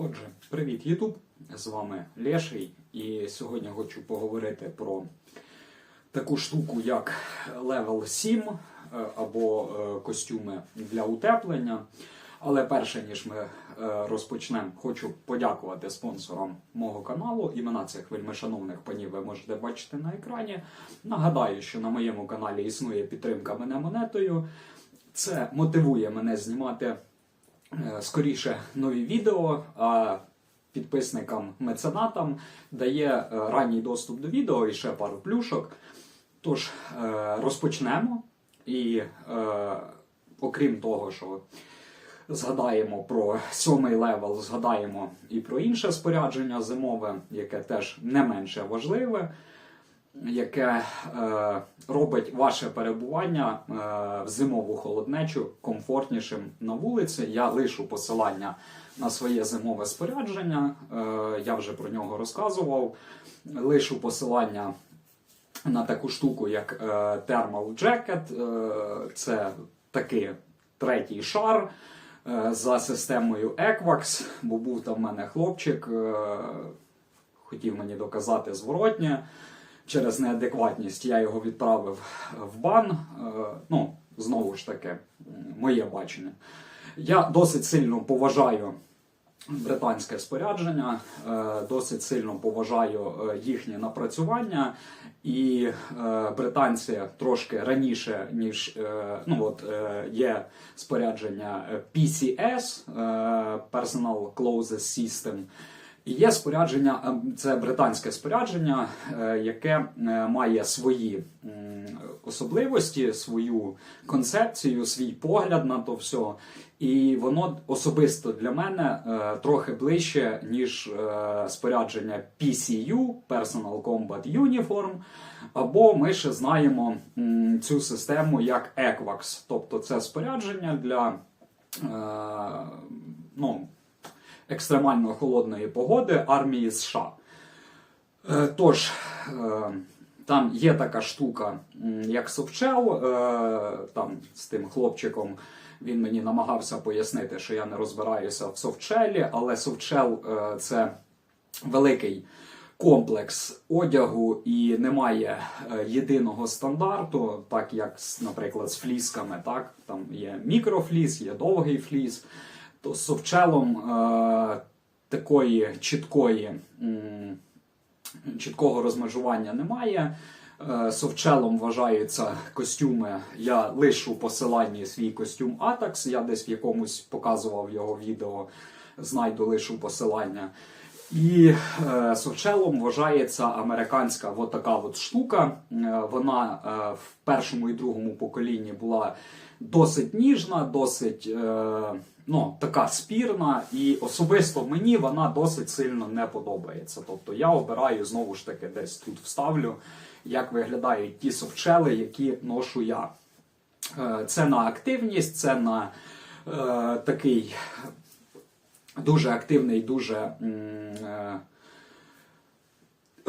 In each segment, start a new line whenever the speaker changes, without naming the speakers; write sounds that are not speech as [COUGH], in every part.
Отже, привіт, Ютуб! З вами Леший, і сьогодні хочу поговорити про таку штуку, як Level 7 е, або е, костюми для утеплення. Але перше ніж ми е, розпочнемо, хочу подякувати спонсорам мого каналу. Імена цих вельмишановних панів ви можете бачити на екрані. Нагадаю, що на моєму каналі існує підтримка мене монетою. Це мотивує мене знімати скоріше нові відео. А підписникам меценатам дає е, ранній доступ до відео і ще пару плюшок. Тож е, розпочнемо. І е, окрім того, що згадаємо про сьомий левел, згадаємо і про інше спорядження зимове, яке теж не менше важливе, яке е, робить ваше перебування е, в зимову холоднечу комфортнішим на вулиці. Я лишу посилання на своє зимове спорядження, е, я вже про нього розказував. Лишу посилання на таку штуку, як е, Thermal Jacket. Е, це такий третій шар е, за системою Equax, бо був там в мене хлопчик, е, хотів мені доказати зворотнє. Через неадекватність я його відправив в бан. Е, Ну, знову ж таки, моє бачення. Я досить сильно поважаю британське спорядження, е, досить сильно поважаю е, їхнє напрацювання. І е, британці трошки раніше, ніж е, ну от е, є спорядження е, PCS, е, Personal Closed System. І є спорядження, е, це британське спорядження, е, яке е, має свої особливості, свою концепцію, свій погляд на то все. І воно особисто для мене е, трохи ближче, ніж спорядження PCU, Personal Combat Uniform. Або ми ще знаємо цю систему як Equax. Тобто це спорядження для ну, екстремально холодної погоди армії США. Е, Тож, е, там є така штука, як софчел, е, там з тим хлопчиком він мені намагався пояснити, що я не розбираюся в софтшелі, але софтшел е, це великий комплекс одягу і немає єдиного стандарту, так як, наприклад, з флісками. Так? Там є мікрофліс, є довгий фліс. То з софтшелом е, такої чіткої. чіткого розмежування немає. Е, Софтшелом вважаються костюми. Я лишу в посиланні свій костюм Atax. Я десь в якомусь показував його відео, знайду лишу посилання. І е, софтшелом вважається американська от така от штука. Е, вона е, в першому і другому поколінні була досить ніжна, досить е, ну, така спірна, і особисто мені вона досить сильно не подобається. Тобто я обираю знову ж таки десь тут вставлю, як виглядають ті совчели, які ношу я. Е, Це на активність, це на е, такий дуже активний, дуже. е,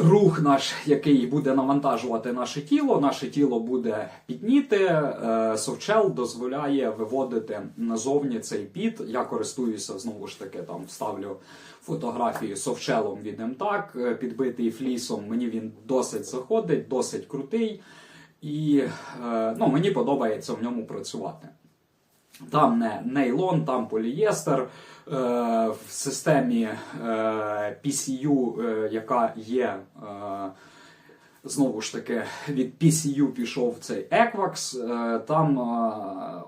рух наш, який буде навантажувати наше тіло, наше тіло буде підніти. Е, Софтшел дозволяє виводити назовні цей піт. Я користуюся знову ж таки там вставлю фотографію софтшелом від МТАК, е, підбитий флісом. Мені він досить заходить, досить крутий. І е, ну, мені подобається в ньому працювати. Там не нейлон, там полієстер. Е, в системі е, PCU, е, яка є, знову ж таки, від PCU пішов цей Equax. Там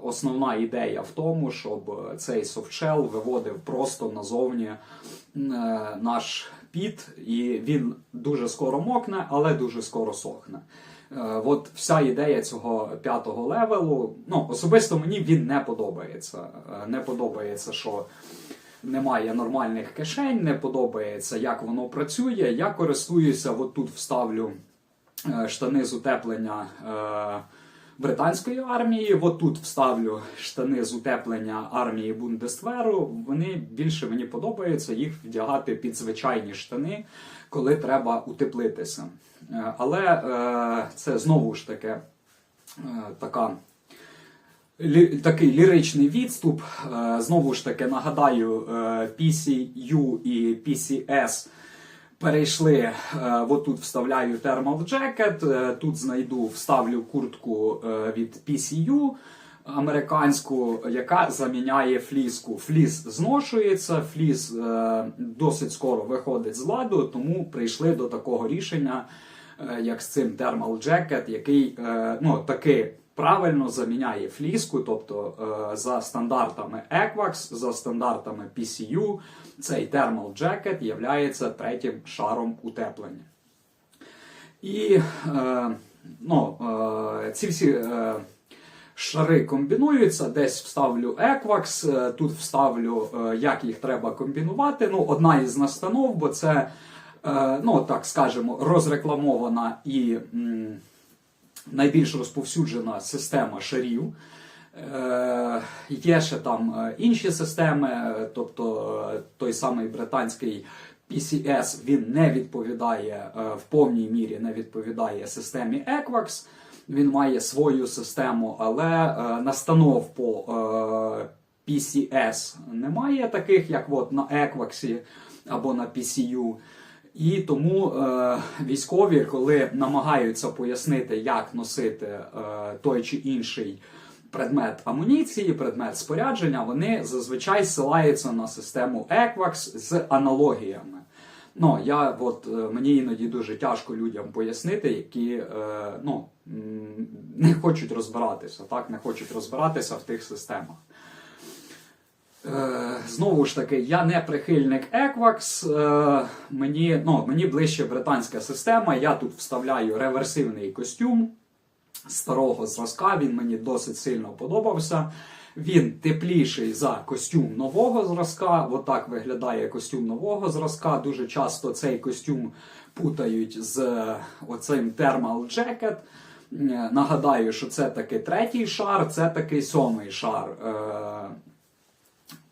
основна ідея в тому, щоб цей софтшел виводив просто назовні наш піт, і він дуже скоро мокне, але дуже скоро сохне. Е, От вся ідея цього п'ятого левелу. Ну, особисто мені він не подобається. Е, Не подобається, що немає нормальних кишень, не подобається, як воно працює. Я користуюся, от тут вставлю е, штани з утеплення британської армії. От тут вставлю штани з утеплення армії Бундесверу. Вони більше мені подобаються їх вдягати під звичайні штани, коли треба утеплитися. Е, Але е, це знову ж таки е, така такий ліричний відступ. Знову ж таки нагадаю, PCU і PCS перейшли. е, От тут вставляю thermal е, тут знайду, вставлю куртку від PCU американську, яка заміняє фліску. Фліс зношується, фліс е, досить скоро виходить з ладу, тому прийшли до такого рішення, е, як з цим thermal jacket, який е, ну, таки правильно заміняє фліску, тобто е, за стандартами Equax, за стандартами PCU, цей thermal jacket є третім шаром утеплення. І е, ну, е, ці всі е, шари комбінуються. Десь вставлю Equax, е, тут вставлю, е, як їх треба комбінувати. Ну, одна із настанов, бо це, е, ну так скажемо, розрекламована і найбільш розповсюджена система шарів. Є ще там інші системи, тобто той самий британський PCS він не відповідає в повній мірі не відповідає системі Equax. Він має свою систему, але е, настанов по е, PCS немає таких, як от на Equax або на PCU. І тому е, військові, коли намагаються пояснити, як носити е, той чи інший предмет амуніції, предмет спорядження, вони зазвичай ссилаються на систему Equax з аналогіями. Ну, я от е, мені іноді дуже тяжко людям пояснити, які е, ну, не хочуть розбиратися, так, не хочуть розбиратися в тих системах. Е, Знову ж таки, я не прихильник Equax. Е, Мені, ну, мені ближче британська система. Я тут вставляю реверсивний костюм старого зразка. Він мені досить сильно подобався. Він тепліший за костюм нового зразка. Отак виглядає костюм нового зразка. Дуже часто цей костюм путають з е, оцим Thermal Jacket. Е, Нагадаю, що це такий третій шар, це такий сьомий шар. Е,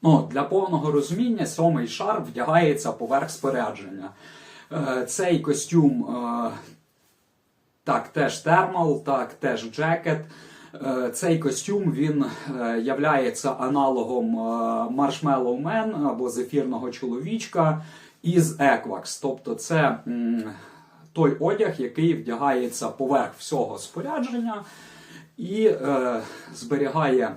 Ну, для повного розуміння, сьомий шар вдягається поверх спорядження. Е, Цей костюм так, теж термал, так, теж джекет. Цей костюм він являється аналогом Marshmallow Man або зефірного чоловічка із Equax. Тобто це той одяг, який вдягається поверх всього спорядження і е, зберігає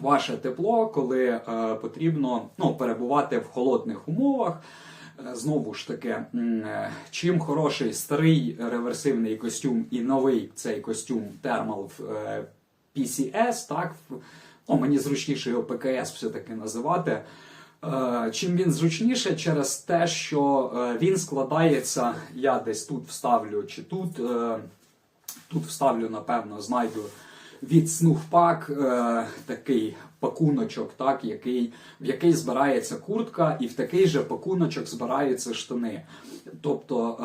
ваше тепло, коли е, потрібно ну, перебувати в холодних умовах. Е, Знову ж таки, е, чим хороший старий реверсивний костюм і новий цей костюм Thermal е, PCS, так, ну, мені зручніше його ПКС все-таки називати. Е, Чим він зручніше через те, що е, він складається, я десь тут вставлю чи тут, е, тут вставлю, напевно, знайду від Снуфпак такий пакуночок, так, який, в який збирається куртка, і в такий же пакуночок збираються штани. Тобто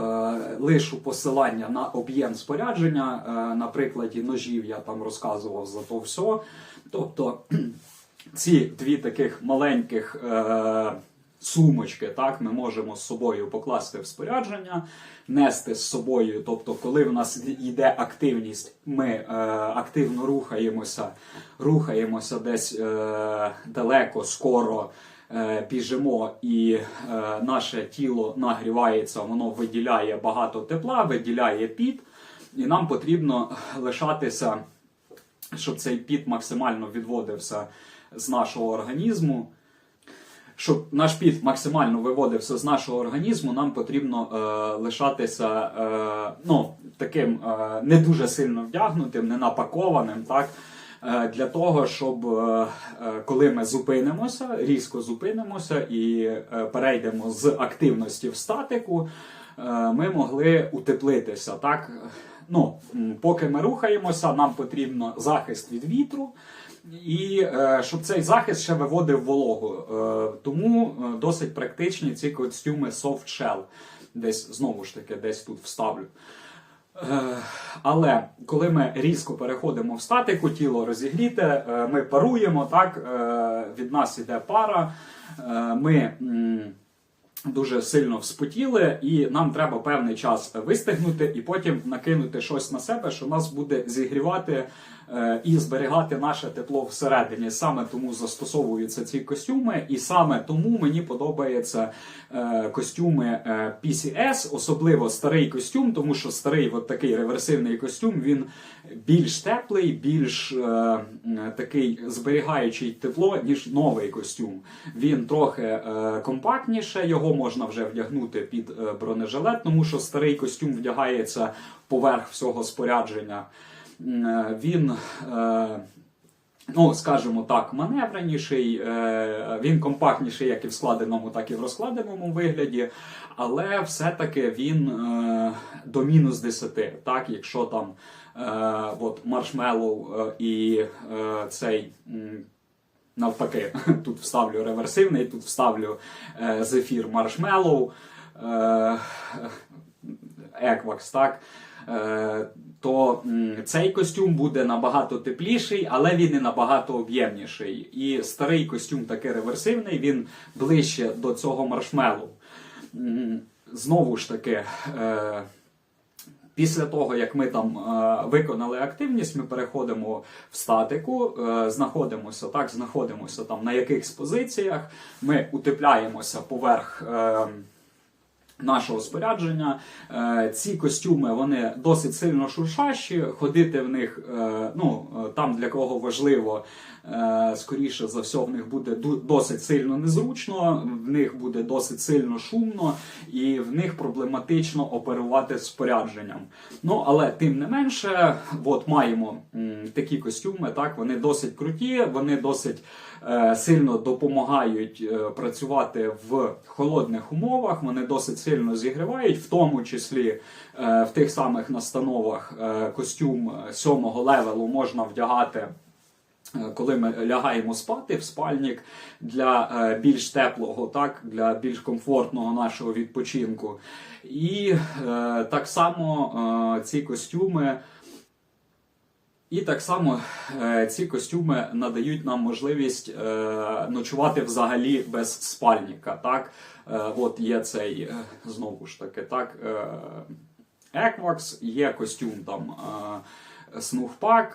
лишу посилання на об'єм спорядження, на прикладі ножів я там розказував за то все. Тобто ці дві таких маленьких е, сумочки, так, ми можемо з собою покласти в спорядження, нести з собою. Тобто, коли в нас йде активність, ми е, активно рухаємося, рухаємося десь е, далеко, скоро. е, Біжимо і е, наше тіло нагрівається, воно виділяє багато тепла, виділяє піт, і нам потрібно лишатися щоб цей піт максимально відводився з нашого організму. Щоб наш піт максимально виводився з нашого організму, нам потрібно е, лишатися е, ну, таким е, не дуже сильно вдягнутим, не напакованим, так? Е, для того, щоб е, е, коли ми зупинимося, різко зупинимося і е, перейдемо з активності в статику, е, ми могли утеплитися. Так? Ну, поки ми рухаємося, нам потрібно захист від вітру. І е, щоб цей захист ще виводив вологу. Е, тому е, досить практичні ці костюми soft shell. Десь знову ж таки, десь тут вставлю. Але коли ми різко переходимо в статику, тіло розігріте, ми паруємо, так, від нас іде пара, ми дуже сильно вспотіли, і нам треба певний час вистигнути і потім накинути щось на себе, що нас буде зігрівати і зберігати наше тепло всередині. Саме тому застосовуються ці костюми, і саме тому мені подобаються е, костюми е, PCS, особливо старий костюм, тому що старий от такий реверсивний костюм він більш теплий, більш е, е, такий зберігаючий тепло, ніж новий костюм. Він трохи е, компактніше, його можна вже вдягнути під е, бронежилет, тому що старий костюм вдягається поверх всього спорядження. Е, Він е, Ну, скажімо так, маневреніший, е, він компактніший як і в складеному, так і в розкладеному вигляді, але все-таки він до мінус 10. Так, якщо там от маршмеллоу і цей. Навпаки, [LAUGHS] тут вставлю реверсивний, тут вставлю зефір маршмеллоу, еквакс, так. Е, то цей костюм буде набагато тепліший, але він і набагато об'ємніший. І старий костюм такий реверсивний, він ближче до цього маршмелу. Знову ж таки, е, Після того, як ми там е, виконали активність, ми переходимо в статику, знаходимося так, знаходимося там на якихось позиціях, ми утепляємося поверх. Нашого спорядження. Е, Ці костюми вони досить сильно шуршащі. Ходити в них, е, ну е, там для кого важливо, скоріше за все, в них буде досить сильно незручно, в них буде досить сильно шумно, і в них проблематично оперувати спорядженням. Ну але тим не менше, от маємо такі костюми. Так вони досить круті, вони досить сильно допомагають е, працювати в холодних умовах. Вони досить сильно зігрівають, в тому числі е, в тих самих настановах е, костюм е, сьомого левелу можна вдягати. е, Коли ми лягаємо спати в спальник для е, більш теплого, так для більш комфортного нашого відпочинку, і е, так само е, ці костюми і так само е, ці костюми надають нам можливість е, ночувати взагалі без спальника. Так? Е, от є цей, знову ж таки, так, Еквакс, є костюм там е,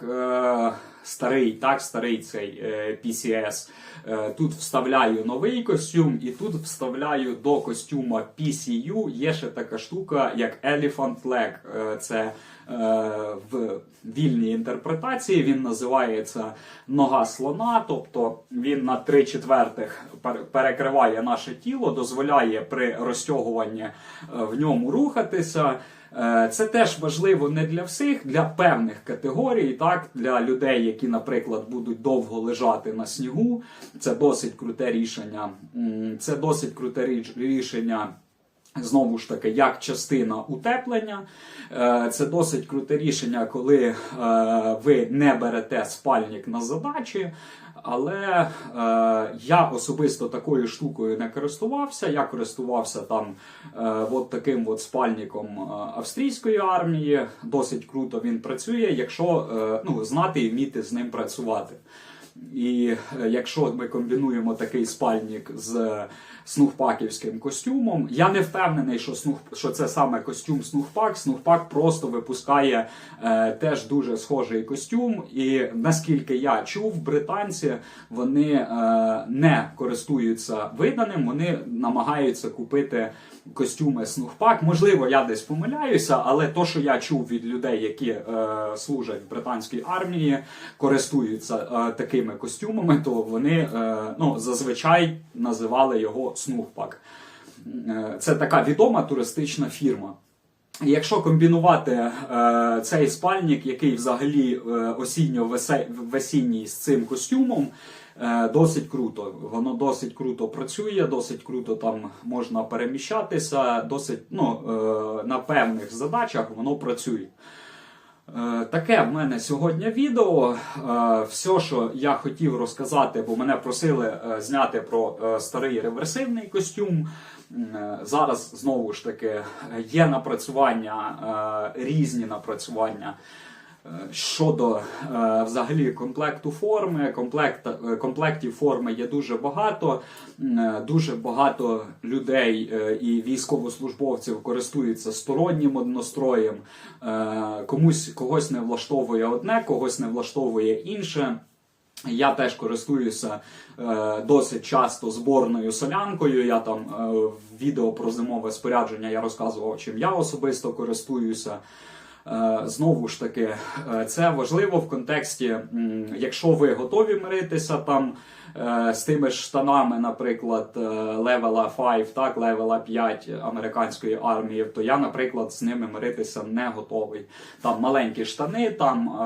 е, старий, так, старий цей е, PCS. Е, тут вставляю новий костюм, і тут вставляю до костюма PCU. Є ще така штука, як Elephant Leg. Це в вільній інтерпретації він називається нога слона, тобто він на 3 четвертих перекриває наше тіло, дозволяє при розтягуванні в ньому рухатися. Е, Це теж важливо не для всіх, для певних категорій, так для людей, які, наприклад, будуть довго лежати на снігу. Це досить круте рішення. Це досить круте рішення. Знову ж таки, як частина утеплення, Е, це досить круте рішення, коли е, ви не берете спальник на задачі. Але е, я особисто такою штукою не користувався. Я користувався там е, от таким от спальником е, австрійської армії. Досить круто він працює, якщо е, ну, знати і вміти з ним працювати. І е, якщо ми комбінуємо такий спальник з снухпаківським костюмом, я не впевнений, що снух, що це саме костюм снухпак. Снухпак просто випускає е, теж дуже схожий костюм. І наскільки я чув, британці вони е, не користуються виданим, вони намагаються купити костюми снухпак. Можливо, я десь помиляюся, але то, що я чув від людей, які е, служать в британській армії, користуються е, такими костюмами, то вони е, ну, зазвичай називали його снухпак. Е, Це така відома туристична фірма. Якщо комбінувати е, цей спальник, який взагалі е, осінньо-весінній з цим костюмом, досить круто. Воно досить круто працює, досить круто там можна переміщатися, досить ну, е, на певних задачах воно працює. Е, Таке в мене сьогодні відео. Е, Все, що я хотів розказати, бо мене просили е, зняти про е, старий реверсивний костюм. Е, Зараз знову ж таки є напрацювання, е, різні напрацювання Е, Щодо е, взагалі комплекту форми, комплект, е, комплектів форми є дуже багато. Е, Дуже багато людей і військовослужбовців користуються стороннім одностроєм. Комусь когось не влаштовує одне, когось не влаштовує інше. Я теж користуюся досить часто зборною солянкою. Я там в відео про зимове спорядження я розказував, чим я особисто користуюся. Е, Знову ж таки, е, це важливо в контексті, якщо ви готові миритися там е, з тими ж штанами, наприклад, левела 5, так, левела 5 американської армії, то я, наприклад, з ними миритися не готовий. Там маленькі штани, там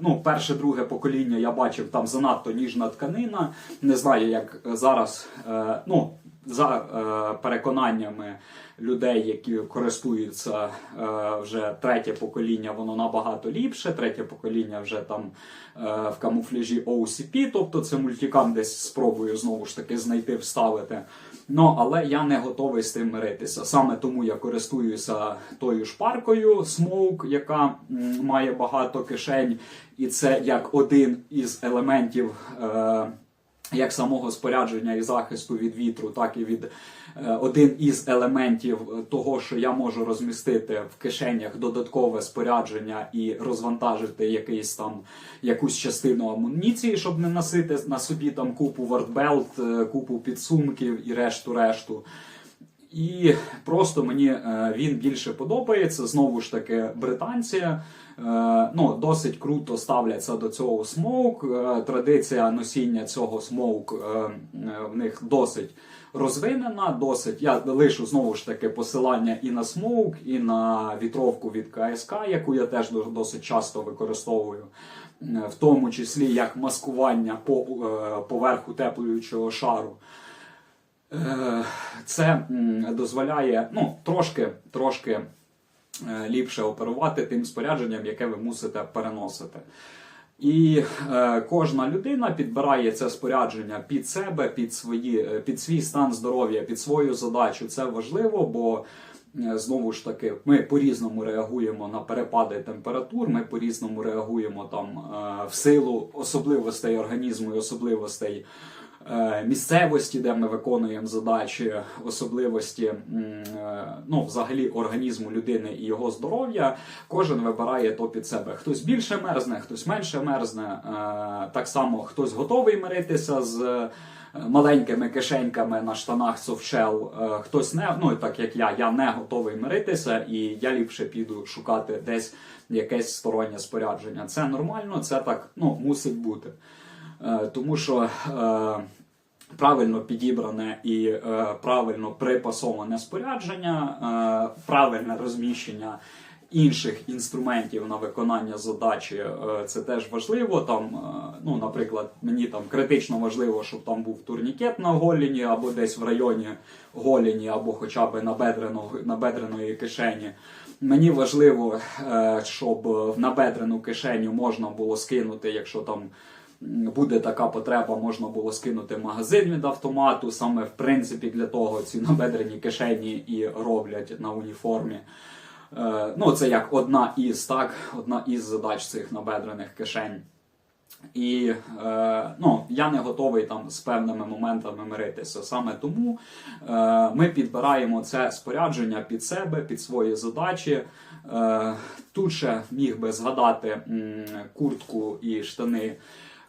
ну, перше, друге покоління я бачив, там занадто ніжна тканина. Не знаю, як зараз. Ну, за е, переконаннями людей, які користуються е, вже третє покоління, воно набагато ліпше. Третє покоління вже там е, в камуфляжі OCP, тобто це мультикам десь спробую знову ж таки знайти, вставити. Ну, але я не готовий з тим миритися. Саме тому я користуюся тою шпаркою Smoke, яка має багато кишень, і це як один із елементів. Як самого спорядження і захисту від вітру, так і від е, один із елементів того, що я можу розмістити в кишенях додаткове спорядження і розвантажити якийсь там якусь частину амуніції, щоб не носити на собі там купу вартбелт, е, купу підсумків і решту решту. І просто мені е, він більше подобається. Знову ж таки, британці е, ну, досить круто ставляться до цього смоук. Е, Традиція носіння цього смоук в них досить розвинена. Досить я лишу знову ж таки посилання і на смоук, і на вітровку від КСК, яку я теж до- досить часто використовую. В тому числі як маскування по поверху теплюючого шару. Це дозволяє ну, трошки, трошки е, ліпше оперувати тим спорядженням, яке ви мусите переносити. І е, кожна людина підбирає це спорядження під себе, під, свої, е, під свій стан здоров'я, під свою задачу. Це важливо, бо е, знову ж таки ми по-різному реагуємо на перепади температур, ми по-різному реагуємо там е, в силу особливостей організму і особливостей місцевості, де ми виконуємо задачі, особливості е, ну, взагалі організму людини і його здоров'я. Кожен вибирає то під себе. Хтось більше мерзне, хтось менше мерзне. Е, Так само хтось готовий миритися з. е, Маленькими кишеньками на штанах софшел, Е, хтось не ну так як я, я не готовий миритися, і я ліпше піду шукати десь якесь стороннє спорядження. Це нормально, це так ну мусить бути. Е, Тому що е, правильно підібране і е, правильно припасоване спорядження, правильне розміщення інших інструментів на виконання задачі це теж важливо. Там, ну, наприклад, мені там критично важливо, щоб там був турнікет на голіні або десь в районі голіні, або хоча б на бедреного на бедреної кишені. Мені важливо, щоб в набедрену кишеню можна було скинути, якщо там буде така потреба, можна було скинути магазин від автомату. Саме в принципі для того ці набедрені кишені і роблять на уніформі. Е, Ну, це як одна із так, одна із задач цих набедрених кишень. І е, ну, я не готовий там з певними моментами миритися. Саме тому е, ми підбираємо це спорядження під себе, під свої задачі. Е, тут ще міг би згадати м, куртку і штани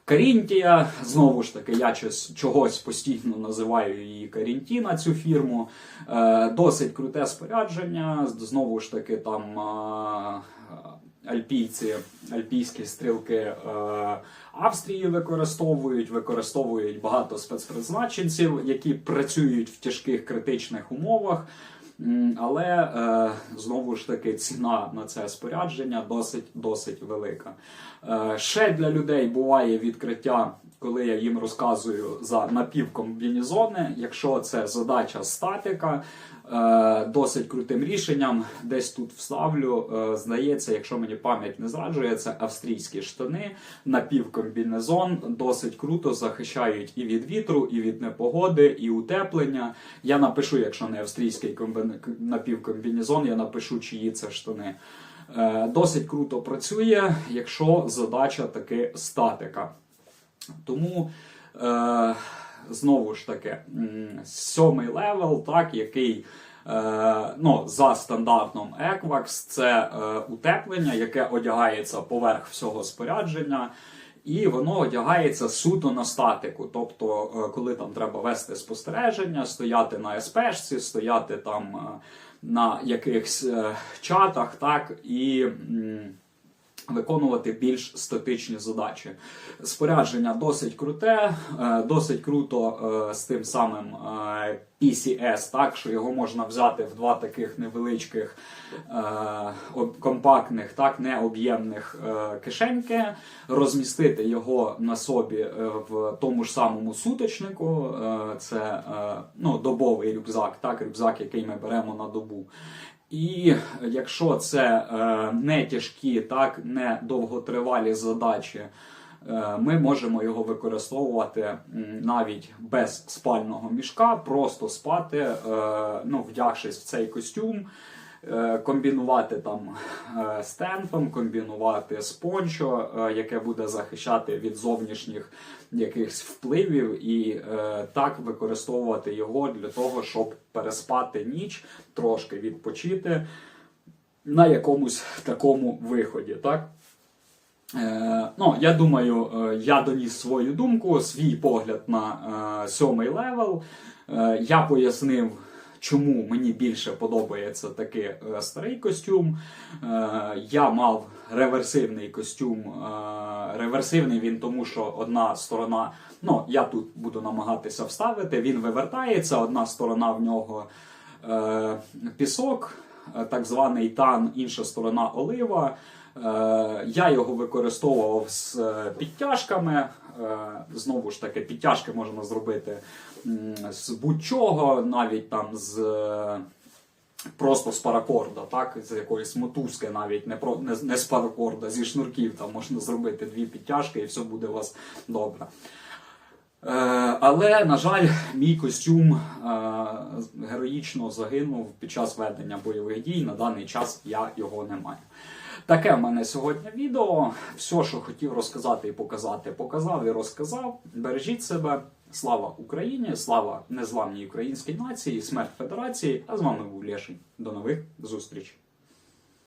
Карінтія. Знову ж таки, я чогось постійно називаю її Карінтіна, цю фірму. Е, досить круте спорядження. Знову ж таки, там. Е, альпійці, альпійські стрілки е, Австрії використовують, використовують багато спецпризначенців, які працюють в тяжких критичних умовах. Але е, знову ж таки ціна на це спорядження досить досить велика. Е, ще для людей буває відкриття, коли я їм розказую за напівкомбінізони. Якщо це задача статика, досить крутим рішенням. Десь тут вставлю. е, Здається, якщо мені пам'ять не зраджує, це австрійські штани, напівкомбінезон. Досить круто захищають і від вітру, і від непогоди, і утеплення. Я напишу, якщо не австрійський комбін... напівкомбінезон, я напишу, чиї це штани. Е, Досить круто працює, якщо задача таки статика. Тому е, знову ж таки, сьомий левел, так, який е, ну, за стандартом Equax, це е, утеплення, яке одягається поверх всього спорядження. І воно одягається суто на статику. Тобто, е, коли там треба вести спостереження, стояти на СПшці, стояти там е, на якихось е, чатах, так і. Виконувати більш статичні задачі. Спорядження досить круте, е, досить круто е, з тим самим е, PCS, так що його можна взяти в два таких невеличких компактних, так необ'ємних кишеньки, розмістити його на собі в тому ж самому суточнику. Це ну, добовий рюкзак, так, рюкзак, який ми беремо на добу. І якщо це е, не тяжкі, так не довготривалі задачі, е, ми можемо його використовувати навіть без спального мішка, просто спати, е, ну, вдягшись в цей костюм, комбінувати там е, з тентом, комбінувати з пончо, е, яке буде захищати від зовнішніх якихось впливів, і е, так використовувати його для того, щоб переспати ніч, трошки відпочити на якомусь такому виході. Так? Е, ну, я думаю, е, я доніс свою думку, свій погляд на е, сьомий левел. Е, я пояснив, чому мені більше подобається такий е, старий костюм. Е, я мав реверсивний костюм. Е, реверсивний він тому, що одна сторона, ну я тут буду намагатися вставити, він вивертається, одна сторона в нього пісок, так званий тан, інша сторона олива. Е, Я його використовував з е, підтяжками. Е, Знову ж таки, підтяжки можна зробити з будь-чого, навіть там з. Просто з паракорда, так, з якоїсь мотузки навіть не про не, не з паракорда, зі шнурків там можна зробити дві підтяжки і все буде у вас добре. Е, але, на жаль, мій костюм е, героїчно загинув під час ведення бойових дій. На даний час я його не маю. Таке в мене сьогодні відео. Все, що хотів розказати і показати, показав і розказав. Бережіть себе. Слава Україні! Слава незламній українській нації, смерть Федерації. А з вами був Лєшень. До нових зустрічей.